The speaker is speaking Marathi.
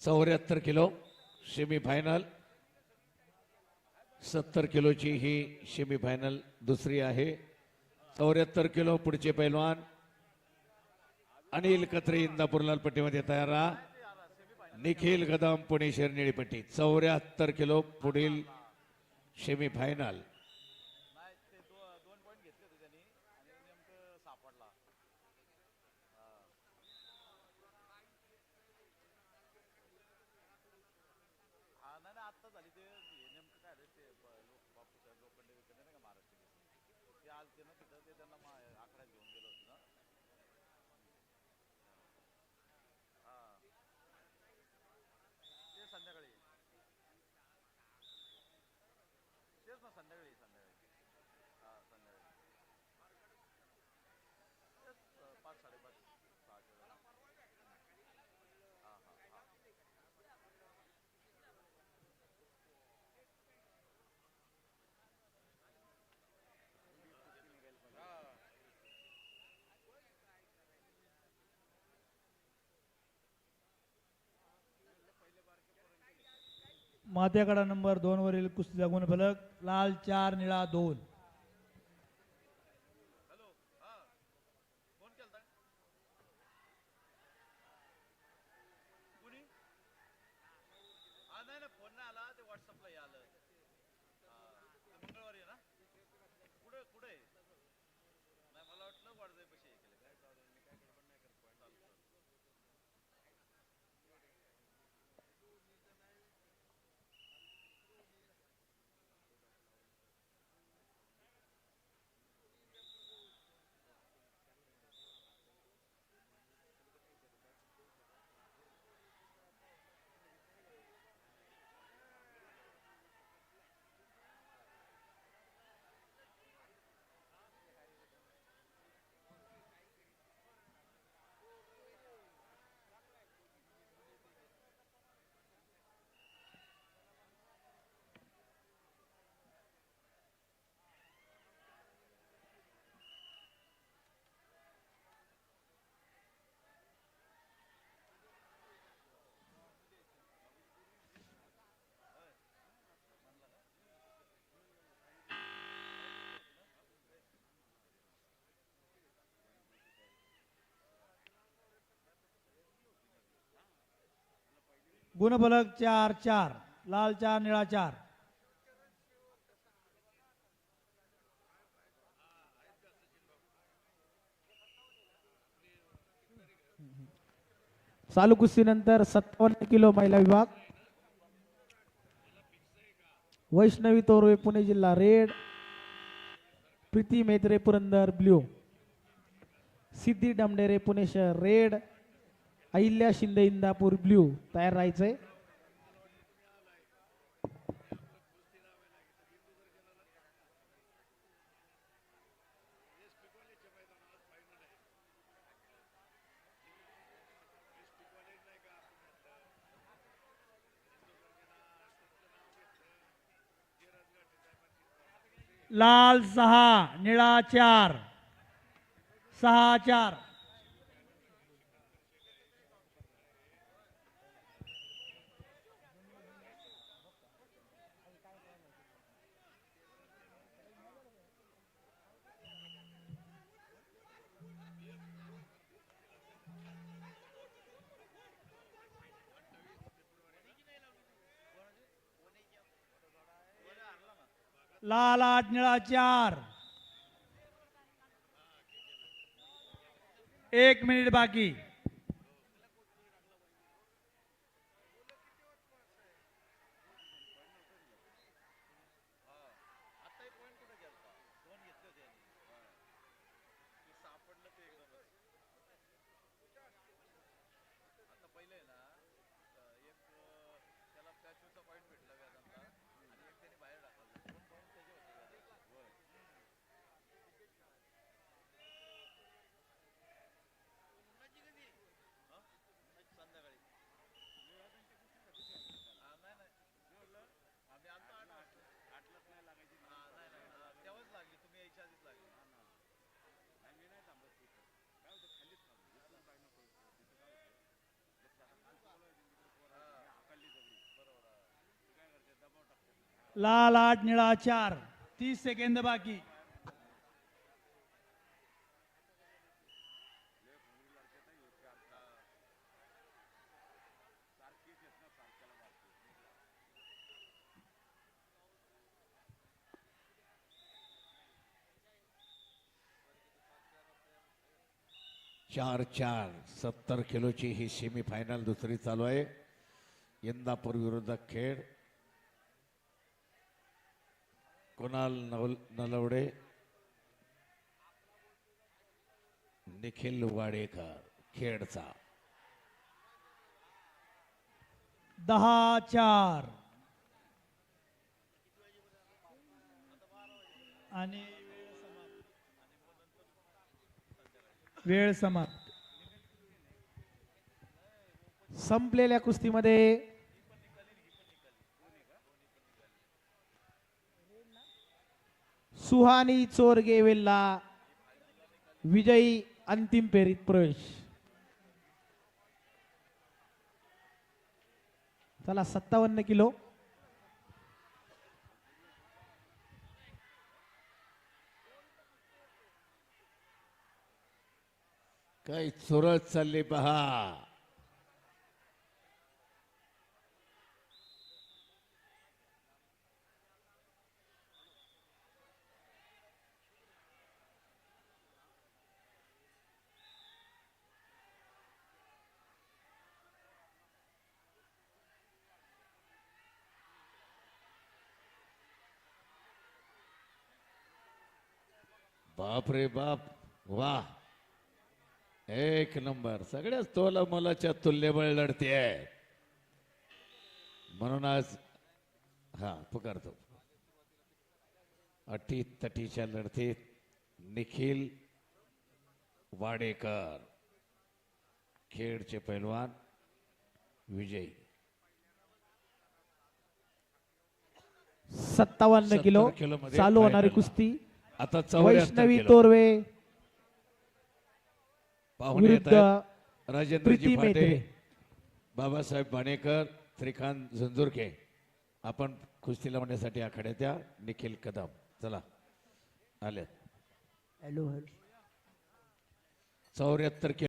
चौऱ्याहत्तर किलो सेमीफायनल सत्तर किलोची ही सेमीफायनल दुसरी आहे. चौऱ्याहत्तर किलो पुढचे पैलवान अनिल कत्रे इंदापूर लालपट्टीमध्ये तयार राहा. निखिल गदाम पुणे शेरनिळीपट्टी चौऱ्याहत्तर किलो पुढील सेमीफायनल आलते ना तिथं ते त्यांना मात्याकडा नंबर दोनवरील कुस्तीचा गुणफलक लाल चार निळा दोन. गुणफलक चार चार. लाल चार निळा चार. चालू कुस्तीनंतर सत्तावन्न किलो महिला विभाग. वैष्णवी तोरवे पुणे जिल्हा रेड. प्रीती मेत्रे पुरंदर ब्ल्यू. सिद्धी डमडेरे पुणे शहर रेड. अहिल्या शिंदे इंदापूर ब्ल्यू तयार राहायचंय. लाल सहा निळा चार सहा चार. लाल आठ निळा चार. एक मिनिट बाकी. लाल आठ निळा चार. तीस सेकंद बाकी. चार चार. सत्तर किलोची ही सेमीफायनल दुसरी चालू आहे. इंदापूर विरुद्ध खेळ कुणाल नवल नलवडे? निखिल वाडेकर खेडचा. दहा चार. आणि वेळ समाप्त. संपलेल्या कुस्तीमध्ये सुहानी चोरगे वेल्ला विजयी अंतिम फेरीत प्रवेश चला सत्तावन्न किलो काही चोरत चालले पहा बाप रे बाप. वाह एक नंबर. सगळ्याच तोला मोलाच्या तुल्यबळ लढते आहे म्हणून आज हा पुकारतो. अटी तटीच्या लढतीत निखिल वाडेकर खेडचे पैलवान विजयी. सत्तावन्न किलो 70 किलोमध्ये चालू होणारी. कुस्ती. आता वैष्णवी तोरवे पाहुणे येत विरुद्ध आहेत. राजेंद्रजी प्रीती फाटे मेत्रे बाबासाहेब बाणेकर श्रीकांत झंझुरके. आपण कुस्ती लावण्यासाठी आखाड्यात या निखिल कदम. चला. आले. हॅलो चौऱ्याहत्तर